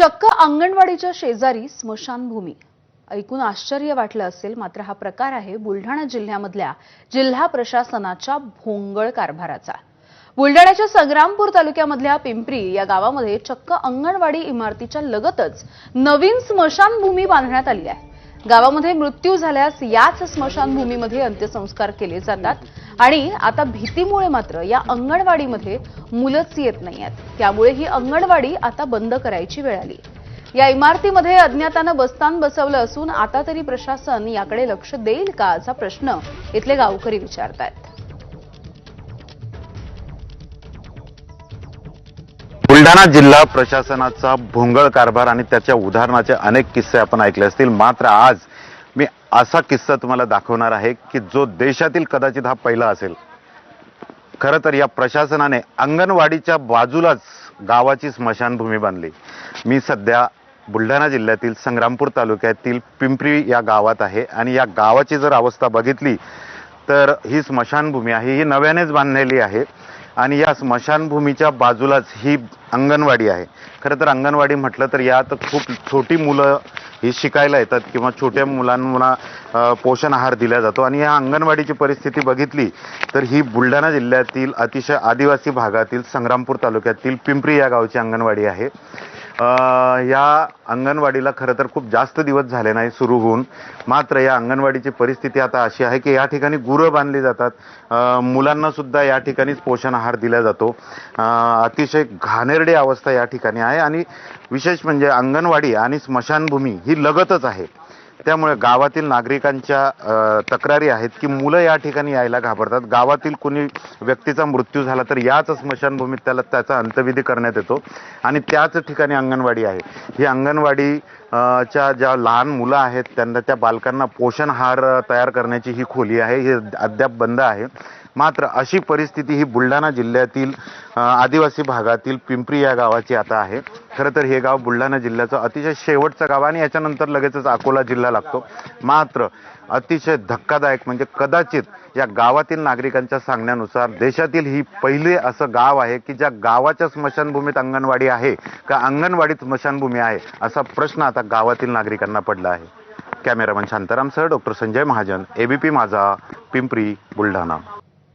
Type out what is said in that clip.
चक्क अंगणवाडीच्या शेजारी स्मशानभूमी. ऐकून आश्चर्य वाटलं असेल मात्र हा प्रकार आहे बुलढाणा जिल्ह्यामधल्या जिल्हा प्रशासनाच्या भोंगळ कारभाराचा. बुलढाण्याच्या संग्रामपूर तालुक्यामधल्या पिंपरी या गावामध्ये चक्क अंगणवाडी इमारतीच्या लगतच नवीन स्मशानभूमी बांधण्यात आली आहे. गावामध्ये मृत्यू झाल्यास याच स्मशानभूमीमध्ये अंत्यसंस्कार केले जातात. आणि आता भीतीमुळे मात्र या अंगणवाडीमध्ये मुलंच येत नाही आहेत त्यामुळे ही अंगणवाडी आता बंद करायची वेळ आली. या इमारतीमध्ये अज्ञातानं बस्तान बसवलं असून आता तरी प्रशासन याकडे लक्ष देईल का असा प्रश्न इथले गावकरी विचारतायत. बुलढाणा जिल्हा प्रशासनाचा भोंगळ कारभार आणि त्याच्या उदाहरणाचे अनेक किस्से आपण ऐकले असतील. मात्र आज मी असा किस्सा तुम्हाला दाखवणार आहे की जो देशातील कदाचित हा पहिला असेल. खरं तर या प्रशासनाने अंगणवाडीच्या बाजूलाच गावाची स्मशानभूमी बांधली. मी सध्या बुलढाणा जिल्ह्यातील संग्रामपूर तालुक्यातील पिंपरी या गावात आहे आणि या गावाची जर अवस्था बघितली तर ही स्मशानभूमी आहे ही नव्यानेच बांधलेली आहे आणि या स्मशानभूमीच्या बाजूलाच ही अंगणवाडी आहे. खरं तर अंगणवाडी म्हटलं तर यात खूप छोटी मुलं ही शिकायला येतात किंवा छोट्या मुलांना पोषण आहार दिला जातो. आणि या अंगणवाडीची परिस्थिती बघितली तर ही बुलढाणा जिल्ह्यातील अतिशय आदिवासी भागातील संग्रामपूर तालुक्यातील पिंपरी या गावची अंगणवाडी आहे. या अंगणवाडीला खरं तर खूप जास्त दिवस झाले नाही सुरू होऊन. मात्र या अंगणवाडीची परिस्थिती आता अशी आहे की या ठिकाणी गुरं बांधली जातात. मुलांना सुद्धा या ठिकाणीच पोषण आहार दिला जातो. अतिशय घाणेरडी अवस्था या ठिकाणी आहे आणि विशेष म्हणजे अंगणवाडी आणि स्मशानभूमी ही लगतच आहे. त्यामुळे गावातील नागरिकांच्या तक्रारी आहेत की मुलं या ठिकाणी यायला घाबरतात. गावातील कोणी व्यक्तीचा मृत्यू झाला तर याच स्मशानभूमीत त्याला त्याचा अंत्यविधी करण्यात येतो. आणि त्याच ठिकाणी अंगणवाडी आहे. ही अंगणवाडी च्या ज्या लहान मुलं आहेत त्यांना त्या बालकांना पोषण आहार तयार करण्याची ही खोली आहे. ही अद्याप बंद आहे. मात्र अशी परिस्थिती ही बुलढाणा जिल्ह्यातील आदिवासी भागातील पिंपरी या गावाची आता आहे. खरं तर हे गाव बुलढाणा जिल्ह्याचं अतिशय शेवटचं गाव आणि याच्यानंतर लगेचच अकोला जिल्हा लागतो. मात्र अतिशय धक्कादायक म्हणजे कदाचित या गावातील नागरिकांच्या सांगण्यानुसार देशातील ही पहिले असं गाव आहे की ज्या गावाच्या स्मशानभूमीत अंगणवाडी आहे का अंगणवाडीत स्मशानभूमी आहे असा प्रश्न आता गावातील नागरिकांना पडला आहे. कॅमेरामन शांतारामसह डॉक्टर संजय महाजन एबीपी माझा पिंपरी बुलढाणा.